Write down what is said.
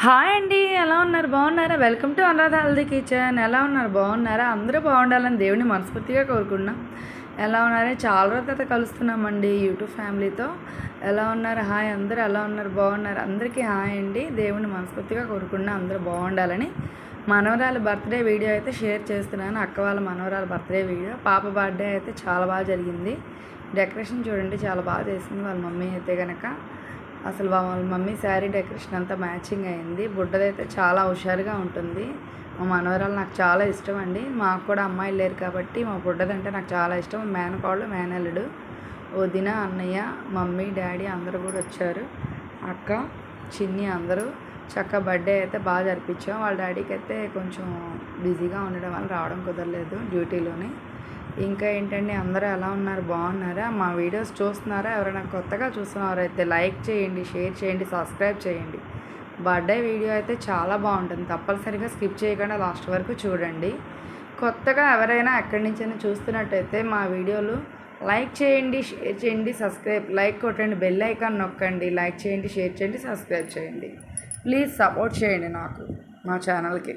Hi అండి ఎలా ఉన్నారు? బాగున్నారా? Welcome to Anuradha Haldi kitchen. ఎలా ఉన్నారు? బాగున్నారా? అందరూ బాగుండాలని దేవుని మనస్ఫూర్తిగా కోరుకున్నాం ఎలా ఉన్నారో? చాలా రోజుల తర్వాత కలుస్తున్నామండి యూట్యూబ్ ఫ్యామిలీతో. ఎలా ఉన్నారు? హాయ్ అందరూ ఎలా ఉన్నారు? బాగున్నారు? అందరికీ హాయ్ అండి. దేవుని మనస్ఫూర్తిగా కోరుకున్నా అందరూ బాగుండాలని. మనవరాల బర్త్డే వీడియో అయితే షేర్ చేస్తున్నాను. అక్క వాళ్ళ మనవరాల బర్త్డే వీడియో. పాప బర్త్డే అయితే చాలా బాగా జరిగింది. డెకరేషన్ చూడండి చాలా బాగా చేసింది వాళ్ళ మమ్మీ అయితే కనుక అసలు వాళ్ళ మమ్మీ శారీ డెకరేషన్ అంతా మ్యాచింగ్ అయింది. బుడ్డదైతే చాలా హుషారుగా ఉంటుంది. మా మనవరాలు నాకు చాలా ఇష్టం అండి. మాకు కూడా అమ్మాయిలు లేరు కాబట్టి మా బుడ్డదంటే నాకు చాలా ఇష్టం. మేనకోళ్ళు మేనల్లుడు వదిన అన్నయ్య మమ్మీ డాడీ అందరూ కూడా వచ్చారు. అక్క చిన్ని అందరూ. చక్క బర్త్డే అయితే బాగా జరిపించాం. వాళ్ళ డాడీకి అయితే కొంచెం బిజీగా ఉండడం వల్ల రావడం కుదరలేదు డ్యూటీలోని. ఇంకా ఏంటండి అందరూ ఎలా ఉన్నారు? బాగున్నారా? మా వీడియోస్ చూస్తున్నారా? ఎవరైనా కొత్తగా చూస్తున్నారో లైక్ చేయండి షేర్ చేయండి సబ్స్క్రైబ్ చేయండి. బర్త్డే వీడియో అయితే చాలా బాగుంటుంది. తప్పనిసరిగా స్కిప్ చేయకుండా లాస్ట్ వరకు చూడండి. కొత్తగా ఎవరైనా ఎక్కడి నుంచైనా చూస్తున్నట్టయితే మా వీడియోలు లైక్ చేయండి షేర్ చేయండి సబ్స్క్రైబ్ లైక్ కొట్టండి బెల్ ఐకాన్ నొక్కండి లైక్ చేయండి షేర్ చేయండి సబ్స్క్రైబ్ చేయండి. ప్లీజ్ సపోర్ట్ చేయండి నాకు మా ఛానల్కి.